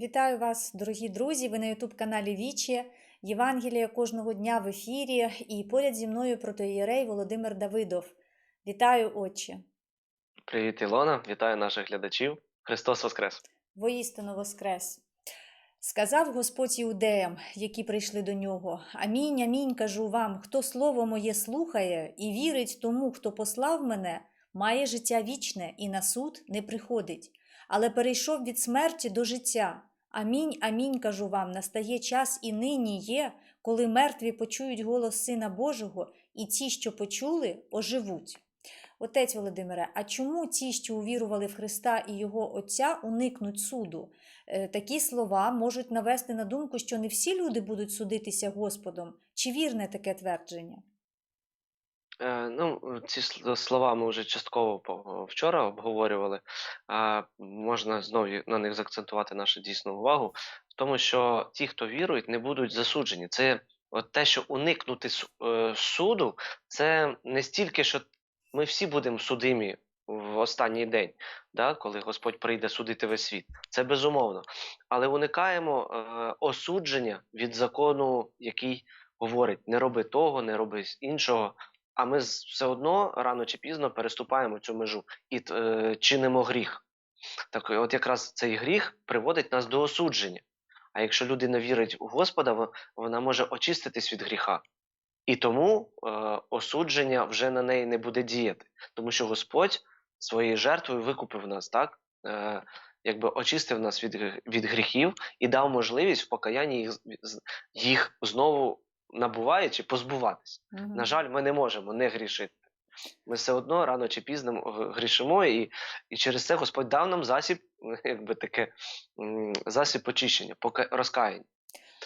Вітаю вас, дорогі друзі! Ви на Ютуб-каналі Вічі. Євангелія кожного дня в ефірі. І поряд зі мною протоієрей Володимир Давидов. Вітаю, Отче! Привіт, Ілона! Вітаю наших глядачів. Христос Воскрес! Воістину Воскрес! Сказав Господь іудеям, які прийшли до нього: Амінь, амінь, кажу вам, хто слово моє слухає і вірить тому, хто послав мене, має життя вічне і на суд не приходить, але перейшов від смерті до життя. Амінь, амінь, кажу вам, настає час і нині є, коли мертві почують голос Сина Божого, і ті, що почули, оживуть. Отець Володимире, а чому ті, що увірували в Христа і Його Отця, уникнуть суду? Е, Такі слова можуть навести на думку, що не всі люди будуть судитися Господом. Чи вірне таке твердження? Е, ну, ці слова ми вже частково вчора обговорювали. А можна знову на них заакцентувати нашу дійсну увагу, в тому, що ті, хто вірують, не будуть засуджені. Це от те, що уникнути е, суду, це не стільки, що ми всі будемо судимі в останній день, да, коли Господь прийде судити весь світ. Це безумовно. Але уникаємо е, осудження від закону, який говорить: не роби того, не роби іншого. А ми все одно рано чи пізно переступаємо цю межу і е, чинимо гріх. Так, от якраз цей гріх приводить нас до осудження. А якщо людина вірить у Господа, вона може очиститись від гріха. І тому е, осудження вже на неї не буде діяти, тому що Господь своєю жертвою викупив нас, так? Е, якби очистив нас від, від гріхів і дав можливість в покаянні їх, їх знову набуваючи, позбуватись. Мгм. На жаль, ми не можемо не грішити. Ми все одно рано чи пізно грішимо, і, і через це Господь дав нам засіб, якби таке засіб очищення, розкаяння.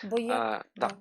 Бо як, Е, да. да.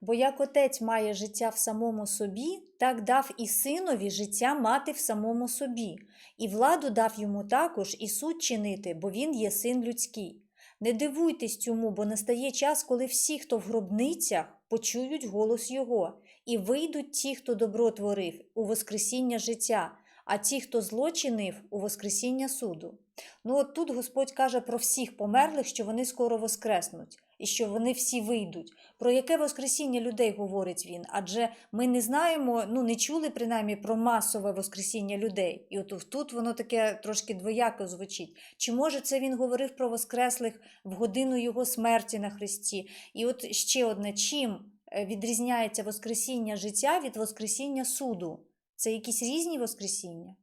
Бо як отець має життя в самому собі, так дав і синові життя мати в самому собі, і владу дав йому також і суд чинити, бо він є син людський. Не дивуйтесь цьому, бо настає час, коли всі, хто в гробницях, почують голос його, і вийдуть ті, хто добро творив, у Воскресіння життя, а ті, хто злочинив, у Воскресіння суду. Ну от тут Господь каже про всіх померлих, що вони скоро воскреснуть, і що вони всі вийдуть. Про яке воскресіння людей говорить він? Адже ми не знаємо, ну не чули принаймні про масове воскресіння людей. І от тут воно таке трошки двояко звучить. Чи може це він говорив про воскреслих в годину його смерті на Христі? І от ще одне: чим е, відрізняється воскресіння життя від воскресіння суду? Це якісь різні воскресіння?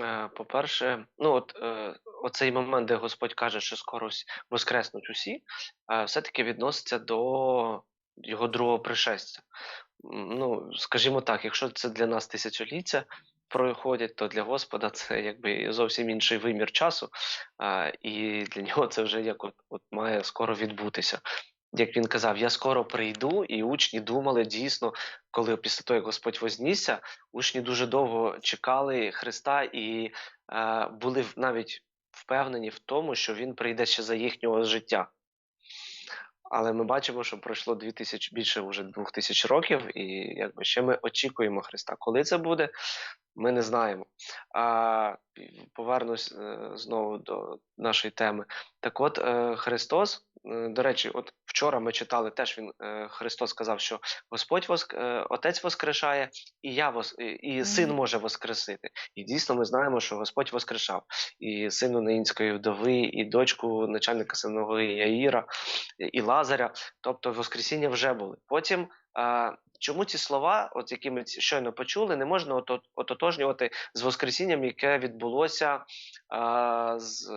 Е, По-перше, ну от е, оцей момент, де Господь каже, що скоро воскреснуть усі, все-таки відноситься до його другого пришестя. Ну, скажімо так, якщо це для нас тисячоліття проходять, то для Господа це якби зовсім інший вимір часу, і для нього це вже як от, от має скоро відбутися. Як він казав, я скоро прийду, і учні думали дійсно, коли після того, як Господь вознісся, учні дуже довго чекали Христа і е, були навіть впевнені в тому, що він прийде ще за їхнього життя. Але ми бачимо, що пройшло 2000, більше вже двох тисяч років, і якби ще ми очікуємо Христа. Коли це буде, ми не знаємо. А, повернусь е, знову до нашої теми. Так от, е, Христос, е, до речі, от вчора ми читали теж він Христос сказав, що Господь воск, Отець воскрешає, і я вос, і, і син може воскресити. І дійсно ми знаємо, що Господь воскрешав і сину Наїнської вдови, і дочку начальника синової Яїра, і Лазаря. Тобто Воскресіння вже були. Потім. Чому ці слова, от які ми щойно почули, не можна ототожнювати з Воскресінням, яке відбулося, а, з,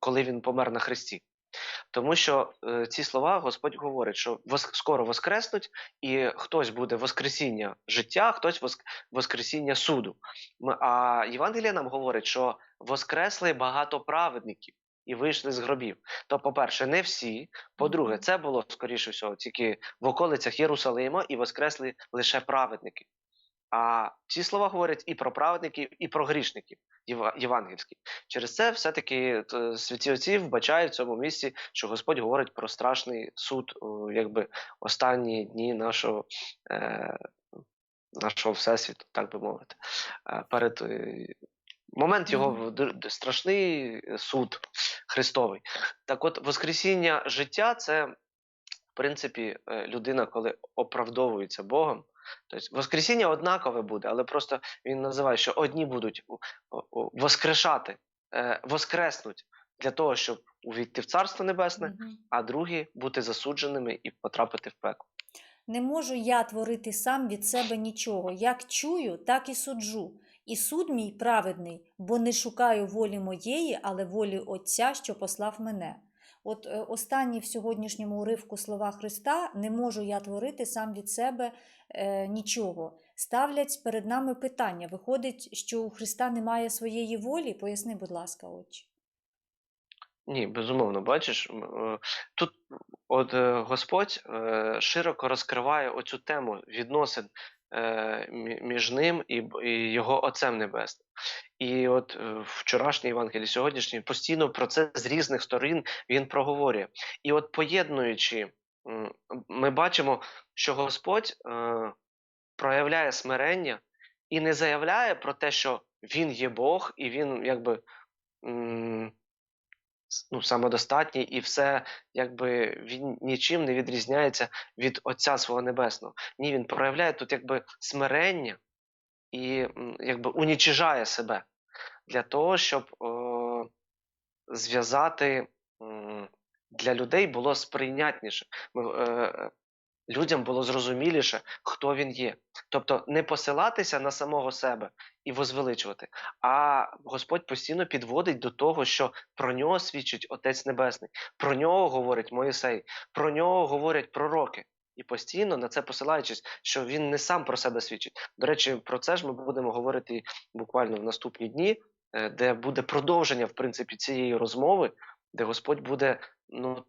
коли він помер на хресті? Тому що е, ці слова Господь говорить, що вос, скоро воскреснуть, і хтось буде Воскресіння життя, хтось воск, Воскресіння суду. А Євангелія нам говорить, що воскресли багато праведників і вийшли з гробів. То, по-перше, не всі. По-друге, це було, скоріше всього, тільки в околицях Єрусалима і воскресли лише праведники. А ці слова говорять і про праведників, і про грішників єва- євангельських. Через це все-таки е, святі отці вбачають в цьому місці, що Господь говорить про страшний суд, якби останні дні нашого, е, нашого всесвіту, так би мовити. Е, перед е, момент його страшний суд Христовий. Так от, Воскресіння життя це, в принципі, е, людина, коли оправдовується Богом. Тобто Воскресіння однакове буде, але просто він називає, що одні будуть воскрешати, е, воскреснуть для того, щоб увійти в Царство Небесне, Мгм. а другі бути засудженими і потрапити в пекло. Не можу я творити сам від себе нічого. Як чую, так і суджу. І суд мій праведний, бо не шукаю волі моєї, але волі Отця, що послав мене. От е, останні в сьогоднішньому уривку слова Христа не можу я творити сам від себе е, нічого. Ставлять перед нами питання. Виходить, що у Христа немає своєї волі? Поясни, будь ласка, отче. Ні, безумовно, бачиш, е, тут от е, Господь широко розкриває оцю тему відносин між ним і, його Отцем Небесним. І от е, вчорашній Євангелій, сьогоднішній постійно про це з різних сторін він проговорює. І от поєднуючи, ми бачимо, що Господь е, проявляє смирення і не заявляє про те, що він є Бог, і він якби. Ну, самодостатній, і все, якби він нічим не відрізняється від Отця свого Небесного. Ні, він проявляє тут якби смирення і якби унічижає себе для того, щоб зв'язати для людей було сприйнятніше. Ми, е, людям було зрозуміліше, хто він є. Тобто не посилатися на самого себе і возвеличувати, а Господь постійно підводить до того, що про нього свідчить Отець Небесний, про нього говорить Моїсей, про нього говорять пророки. І постійно на це посилаючись, що він не сам про себе свідчить. До речі, про це ж ми будемо говорити буквально в наступні дні, е, де буде продовження в принципі цієї розмови, де Господь буде, ну,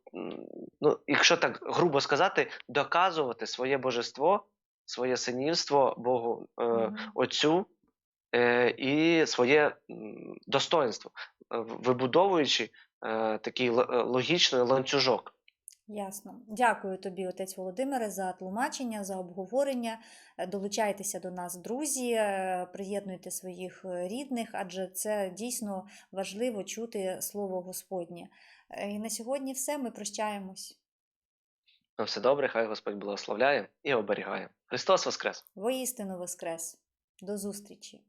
ну якщо так грубо сказати, доказувати своє божество, своє синівство Богу е, Мгм. Отцю е, і своє достоинство, вибудовуючи е, такий е, логічний ланцюжок. Ясно. Дякую тобі, отець Володимире, за тлумачення, за обговорення. Е, Долучайтеся до нас, друзі, е, приєднуйте своїх е, рідних, адже це дійсно важливо чути слово Господнє. І на сьогодні все. Ми прощаємось. На все добре, хай Господь благословляє і оберігає. Христос Воскрес! Воістину Воскрес. До зустрічі!